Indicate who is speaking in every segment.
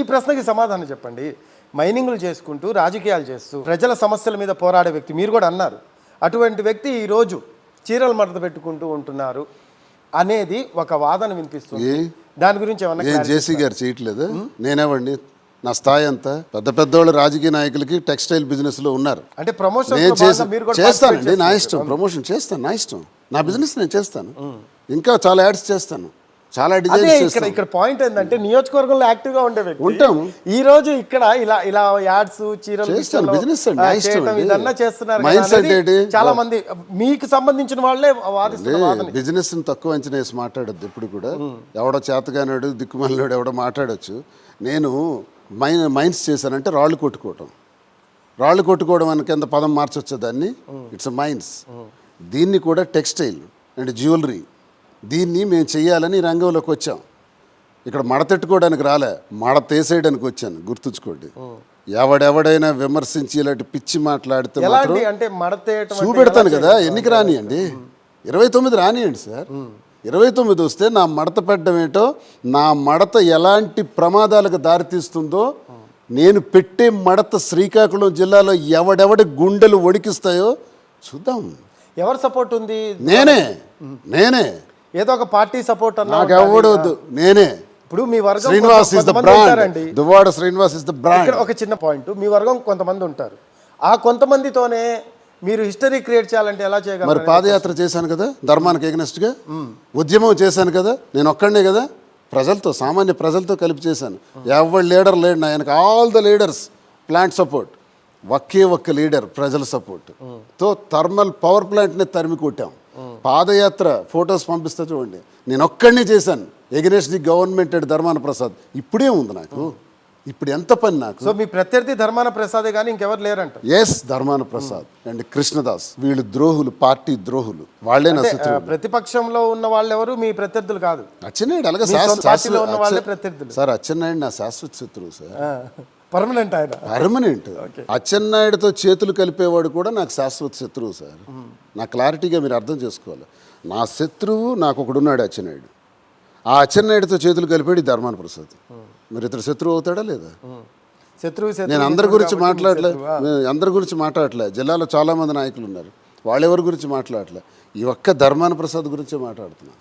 Speaker 1: ఈ ప్రశ్నకి సమాధానం చెప్పండి. మైనింగ్లు చేసుకుంటూ రాజకీయాలు చేస్తూ ప్రజల సమస్యల మీద పోరాడే వ్యక్తి మీరు కూడా అన్నారు. అటువంటి వ్యక్తి ఈరోజు చీరలు మడత పెట్టుకుంటూ ఉంటున్నారు అనేది ఒక వాదన వినిపిస్తుంది? దాని గురించి ఏమన్నా
Speaker 2: జేసీ గారు చేయట్లేదు? నేనేవండి? నా స్థాయి అంతా? పెద్ద పెద్దోళ్ళు రాజకీయ నాయకులకి టెక్స్టైల్ బిజినెస్లో ఉన్నారు.
Speaker 1: అంటే ప్రమోషన్
Speaker 2: చేస్తానండి నా. ఇష్టం. ప్రమోషన్ చేస్తాను నా ఇష్టం. నా బిజినెస్ నేను చేస్తాను. ఇంకా చాలా యాడ్స్ చేస్తాను. చాలా
Speaker 1: ఇక్కడ ఇక్కడ పాయింట్ ఏంటంటే నియోజకవర్గంలో యాక్టివ్గా ఉండే వ్యక్తి
Speaker 2: ఉంటాము.
Speaker 1: ఈ రోజు ఇక్కడ ఇలా ఇలా యాడ్స్ చీరలు
Speaker 2: చేస్తాను. అండి.
Speaker 1: ఇదన్నా చేస్తున్నారు కదా అనేది
Speaker 2: ఏంటి?
Speaker 1: చాలా మంది మీకు సంబంధించిన వాళ్ళే వాదిస్తున్న వాదన.
Speaker 2: బిజినెస్ తక్కువ అంచనా వేసి మాట్లాడద్దు ఇప్పుడు కూడా. ఎవడో చేతగానాడు దిక్కుమాలినాడు ఎవడో మాట్లాడొచ్చు. నేను మైన్ మైన్స్ చేశానంటే రాళ్ళు కొట్టుకోవటం. రాళ్ళు కొట్టుకోవడం అని కింద పదం మార్చొచ్చు దాన్ని. ఇట్స్ మైన్స్ దీన్ని కూడా టెక్స్టైల్ అండ్ జ్యువెలరీ. దీన్ని మేము చెయ్యాలని ఈ రంగంలోకి వచ్చాం. ఇక్కడ మడతెట్టుకోవడానికి రాలే మడతేసేయడానికి వచ్చాను గుర్తుంచుకోండి. ఎవడెవడైనా విమర్శించి ఇలాంటి పిచ్చి మాట్లాడితే చూపెడతాను కదా ఎన్నికి రానియండి. ఇరవై తొమ్మిది రానియండి సార్. ఇరవై తొమ్మిది వస్తే నా మడత పెట్టడం ఏంటో నా మడత ఎలాంటి ప్రమాదాలకు దారితీస్తుందో నేను పెట్టే మడత శ్రీకాకుళం జిల్లాలో ఎవడెవడి గుండెలు వణికిస్తాయో చూద్దాం.
Speaker 1: ఎవరు సపోర్ట్ ఉంది?
Speaker 2: నేనే నేనే.
Speaker 1: ఏదో ఒక పార్టీ సపోర్ట్
Speaker 2: నాకు ఎవడు వద్దు. నేనే.
Speaker 1: ఇప్పుడు మీ వర్గం
Speaker 2: శ్రీనివాస్ ఇస్ ద బ్రాండ్
Speaker 1: ఉంటారండి.
Speaker 2: Duvvada Srinivas is the brand
Speaker 1: ఇక్కడ ఒక చిన్న పాయింట్ మీ వర్గం కొంతమంది ఉంటారు. ఆ కొంతమందితోనే మీరు హిస్టరీ క్రియేట్ చేయాలంటే ఎలా
Speaker 2: మరి
Speaker 1: చేయగలరు
Speaker 2: పాదయాత్ర చేశాను కదా ధర్మానికి ఎగనెస్ట్గా ఉద్యమం చేశాను కదా నేను ఒక్కడనే కదా? ప్రజలతో సామాన్య ప్రజలతో కలిపి చేశాను. ఎవరి లీడర్ లేడు ఆయనకు all the leaders plant support ఒకే ఒక్క లీడర్ ప్రజల సపోర్ట్తో థర్మల్ పవర్ ప్లాంట్ని తరిమి కొట్టాం. పాదయాత్ర ఫొటోస్ పంపిస్తా చూడండి. నేను ఒక్కడనే చేశాను. ఎగనెస్ట్ ది గవర్నమెంట్ అడ్ ధర్మాన ప్రసాద్. ఇప్పుడే ఉంది నాకు. ఇప్పుడు ఎంత పని నాకు?
Speaker 1: సో మీ ప్రత్యర్థి ధర్మాన ప్రసాదే కానీ ఇంకెవరు లేరంట.
Speaker 2: Yes Dharmana Prasad and Krishnadas. వీళ్ళు ద్రోహులు పార్టీ ద్రోహులు. వాళ్ళే నా శత్రువులు
Speaker 1: ప్రతిపక్షంలో ఉన్న వాళ్ళు ఎవరు మీ ప్రత్యర్థులు కాదు.
Speaker 2: అచ్చెన్నాయుడు అలాగే
Speaker 1: పార్టీలో ఉన్న వాళ్ళే ప్రత్యర్థులు.
Speaker 2: సార్ అచ్చెన్నాయుడు నా శాశ్వత శత్రువు సార్.
Speaker 1: పర్మనెంట్ ఆయన.
Speaker 2: పర్మనెంట్. అచ్చెన్నాయుడుతో చేతులు కలిపేవాడు కూడా నాకు శాశ్వత శత్రువు సార్. నా క్లారిటీగా మీరు అర్థం చేసుకోవాలి. నా శత్రువు నాకు ఒకడున్నాడు అచ్చెన్నాయుడు. ఆ అచ్చెన్నాయుడుతో చేతులు కలిపాడు ధర్మాన ప్రసాద్ మీరు ఇతడు శత్రువు అవుతాడా లేదా?
Speaker 1: శత్రువు
Speaker 2: నేను అందరి గురించి మాట్లాడలే. అందరి గురించి మాట్లాడలే. జిల్లాలో చాలా మంది నాయకులు ఉన్నారు వాళ్ళెవరి గురించి మాట్లాడలే. ఈ ఒక్క ధర్మాన ప్రసాద్ గురించే మాట్లాడుతున్నా.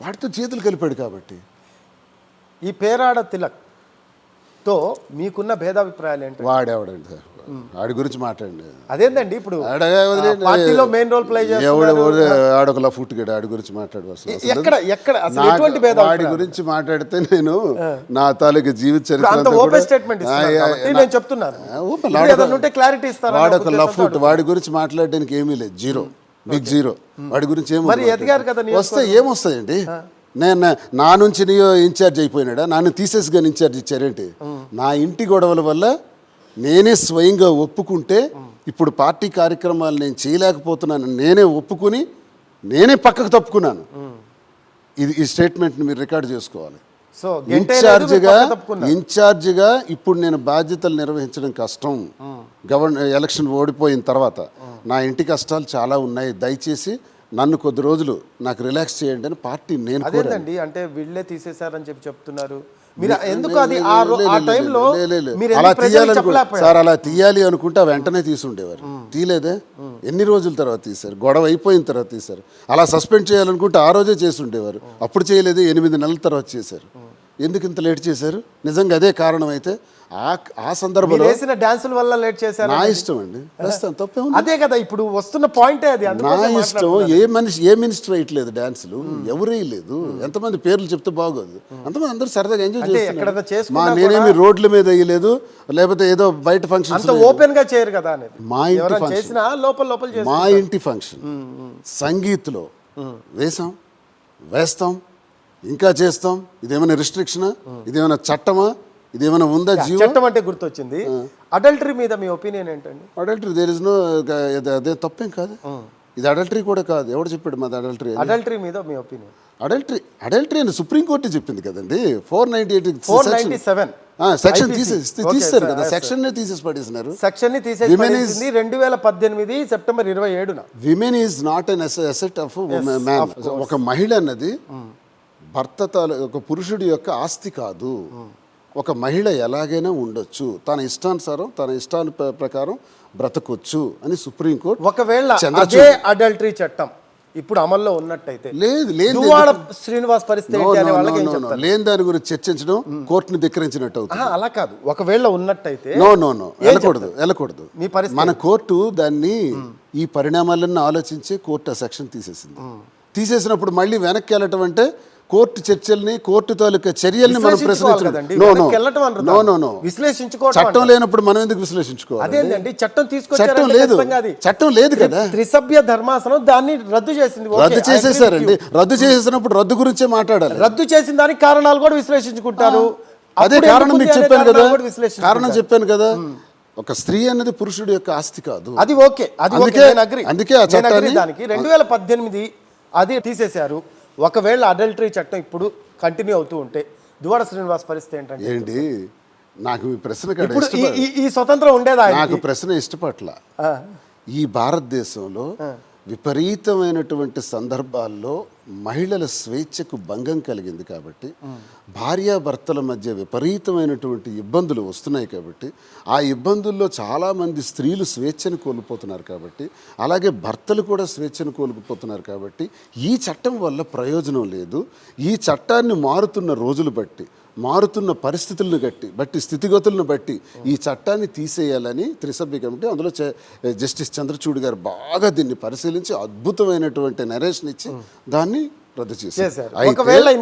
Speaker 2: వాటితో చేతులు కలిపాడు కాబట్టి.
Speaker 1: ఈ పేరాడ తిలక్. తో మీకున్న భేదాభిప్రాయాలు ఏంటి
Speaker 2: వాడేవాడండి సార్? వాడి గురించి మాట్లాడండి.
Speaker 1: అదేందండి ఇప్పుడు? పార్టీలో మెయిన్ రోల్ ప్లే
Speaker 2: ఆడొకలా ఫుట్గాడు ఆడి గురించి లేదు.
Speaker 1: ఎక్కడ ఎక్కడ? ఎటువంటి
Speaker 2: వాడి
Speaker 1: భేదాభిప్రాయాలు
Speaker 2: గురించి మాట్లాడితే నేను నా తాలూకు జీవిత చరిత్ర
Speaker 1: ఓపెన్ స్టేట్మెంట్ నేను చెప్తున్నాను. ఉంటే క్లారిటీ ఇస్తారా
Speaker 2: వాడొక లఫుట్ వాడి గురించి మాట్లాడడానికి ఏమీ లేదు. జీరో. Big zero. వాడి గురించి ఏమి వస్తే ఏమొస్తాయండి? నేను నా- నుంచి నీయో ఇన్ఛార్జ్ అయిపోయినాడా? నన్ను తీసేసి కానీ ఇన్ఛార్జ్ ఇచ్చారేంటి? నా ఇంటి గొడవల వల్ల నేనే స్వయంగా ఒప్పుకుంటే ఇప్పుడు పార్టీ కార్యక్రమాలు నేను చేయలేకపోతున్నాను. నేనే ఒప్పుకుని నేనే పక్కకు తప్పుకున్నాను. ఇది ఈ స్టేట్మెంట్ని మీరు రికార్డ్ చేసుకోవాలి.
Speaker 1: సో
Speaker 2: ఇన్ఛార్జిగా ఇన్ఛార్జిగా ఇప్పుడు నేను బాధ్యతలు నిర్వహించడం కష్టం. గవర్న ఎలక్షన్ ఓడిపోయిన తర్వాత నా ఇంటి కష్టాలు చాలా ఉన్నాయి. దయచేసి నన్ను కొద్ది రోజులు నాకు రిలాక్స్ చేయండి అని పార్టీ నేను
Speaker 1: అదేంటండి అంటే వీళ్ళే తీసేశారని చెప్పి చెప్తున్నారు. మీరు ఎందుకు అది ఆ టైంలో
Speaker 2: అలా
Speaker 1: చెప్పలేకపోయారు?
Speaker 2: సార్ అలా తీయాలి అనుకుంటే వెంటనే తీసుండేవారు. తీలేదే ఎన్ని రోజుల తర్వాత తీశారు? గొడవ అయిపోయిన తర్వాత తీశారు. అలా సస్పెండ్ చేయాలనుకుంటే ఆ రోజే చేసి ఉండేవారు. అప్పుడు చేయలేదు? ఎనిమిది నెలల తర్వాత చేశారు. ఎందుకు ఇంత లేట్ చేశారు? నిజంగా అదే కారణం అయితే ఆ ఆ సందర్భంలో
Speaker 1: వేసిన డాన్సుల వల్ల లేట్ చేశారు
Speaker 2: నా ఇష్టం అండి. ప్రస్తుతం తప్పే ఉంది.
Speaker 1: అదే కదా ఇప్పుడు వస్తున్న పాయింటే అది
Speaker 2: నా ఇష్టం ఏ మనిషి ఏ మినిస్టర్ వేయట్లేదు డాన్సులు ఎవరు వేయలేదు ఎంతమంది పేర్లు చెప్తే బాగోదు. అంతమంది అందరూ సరదాగా ఎంజాయ్
Speaker 1: చేసుకున్నా
Speaker 2: మా నేనేమి రోడ్ల మీద వేయలేదు లేకపోతే ఏదో బయట ఫంక్షన్
Speaker 1: అంత ఓపెన్గా చేయరు కదా
Speaker 2: మా ఇంటి.
Speaker 1: చేసినా లోపల లోపల చేస్తారు
Speaker 2: మా ఇంటి ఫంక్షన్ సంగీత్లో వేసాం వేస్తాం ఇంకా చేస్తాం? ఇదేమైనా రిస్ట్రిక్షనా ఇదేమైనా చట్టమా? ఇదేమైనా ఉందా జీవో?
Speaker 1: చట్టం అంటే గుర్తొచ్చింది. అడల్టరీ మీద మీ ఒపీనియన్ ఏంటండి?
Speaker 2: అడల్టరీ దేర్ ఇస్ నో అదే తప్పేం కాదు. ఇది అడల్టరీ కూడా కాదు. ఎవడు చెప్పాడు మాది అడల్టరీ
Speaker 1: అడల్టరీ మీద మీ ఒపీనియన్
Speaker 2: అడల్టరీ అడల్టరీ అని సుప్రీంకోర్టు చెప్పింది కదండి. Four ninety eight
Speaker 1: four ninety seven
Speaker 2: section తీసేసి తీస్తారు కదా. సెక్షన్ తీసేసి పడేసినారు
Speaker 1: సెక్షన్ని తీసేసి రెండు వేల పద్దెనిమిది సెప్టెంబర్ ఇరవై ఏడున.
Speaker 2: Women is not an asset of man ఒక మహిళ అన్నది భర్త ఒక పురుషుడి యొక్క ఆస్తి కాదు. ఒక మహిళ ఎలాగైనా ఉండొచ్చు. తన ఇష్టానుసారం తన ఇష్టాను ప్ర- ప్రకారం బ్రతకొచ్చు అని సుప్రీంకోర్టు
Speaker 1: ఒకవేళ అదే అడల్టరీ చట్టం ఇప్పుడు అమల్లో ఉన్నట్టయితే
Speaker 2: లేదు లేదు
Speaker 1: శ్రీనివాస్ పరిస్థితి
Speaker 2: లేని దాని గురించి చర్చించడం కోర్టుని ధిక్కరించినట్టు అవుతుంది.
Speaker 1: అలా కాదు. ఒకవేళ ఉన్నట్టయితే
Speaker 2: నో నో నో. వెళ్ళకూడదు వెళ్ళకూడదు.
Speaker 1: మీ పరిస్థితి
Speaker 2: మన కోర్టు దాన్ని ఈ పరిణామాలన్నీ ఆలోచించి కోర్టు ఆ సెక్షన్ తీసేసింది. తీసేసినప్పుడు మళ్ళీ వెనక్కి వెళ్ళటం అంటే కోర్టు చర్చల్ని కోర్టు తాలూకా చర్యల్ని మనం. ప్రశ్నించడం
Speaker 1: విశ్లేషించుకోవటం
Speaker 2: చట్టం. లేనప్పుడు మనం ఎందుకు విశ్లేషించుకోవాలి?
Speaker 1: అదేంటండి చట్టం
Speaker 2: చట్టం
Speaker 1: తీసుకొచ్చారంటే
Speaker 2: లేదు. చట్టం లేదు కదా.
Speaker 1: త్రిసభ్య ధర్మాసనం దాన్ని రద్దు చేసింది.
Speaker 2: రద్దు చేసేసారండి. రద్దు చేసేసినప్పుడు రద్దు గురించే మాట్లాడాలి.
Speaker 1: రద్దు చేసిన దానికి కారణాలు కూడా విశ్లేషించుకుంటారు.
Speaker 2: అదే కారణం మీకు చెప్పాను కదా. కారణం చెప్పాను కదా. ఒక స్త్రీ అన్నది పురుషుడి యొక్క ఆస్తి కాదు.
Speaker 1: అది ఓకే అది
Speaker 2: అందుకే-. అందుకే
Speaker 1: దానికి. రెండు వేల పద్దెనిమిది అది తీసేశారు. ఒకవేళ అడల్టరీ చట్టం ఇప్పుడు కంటిన్యూ అవుతూ ఉంటే దువాడ శ్రీనివాస్ పరిస్థితి ఏంటంటే?
Speaker 2: ఏంటి? నాకు మీ ప్రశ్న
Speaker 1: ఇప్పుడు ఈ- ఈ- ఈ స్వతంత్రం ఉండేదా ఆయనకి?
Speaker 2: నాకు ప్రశ్న ఇష్టపట్ల. ఈ భారతదేశంలో విపరీతమైనటువంటి సందర్భాల్లో మహిళల స్వేచ్ఛకు భంగం కలిగింది కాబట్టి భార్యాభర్తల మధ్య విపరీతమైనటువంటి ఇబ్బందులు వస్తున్నాయి కాబట్టి ఆ ఇబ్బందుల్లో చాలామంది స్త్రీలు స్వేచ్ఛను కోల్పోతున్నారు కాబట్టి అలాగే భర్తలు కూడా స్వేచ్ఛను కోల్పోతున్నారు కాబట్టి ఈ చట్టం వల్ల ప్రయోజనం లేదు. ఈ చట్టాన్ని మారుతున్న రోజులు బట్టి మారుతున్న పరిస్థితులను బట్టి బట్టి స్థితిగతులను బట్టి ఈ చట్టాన్ని తీసేయాలని త్రిసభ్య కమిటీ అందులో జస్టిస్ చంద్రచూడ్ గారు బాగా దీన్ని పరిశీలించి అద్భుతమైనటువంటి నరేషన్ ఇచ్చి దాన్ని రద్దు చేశారు.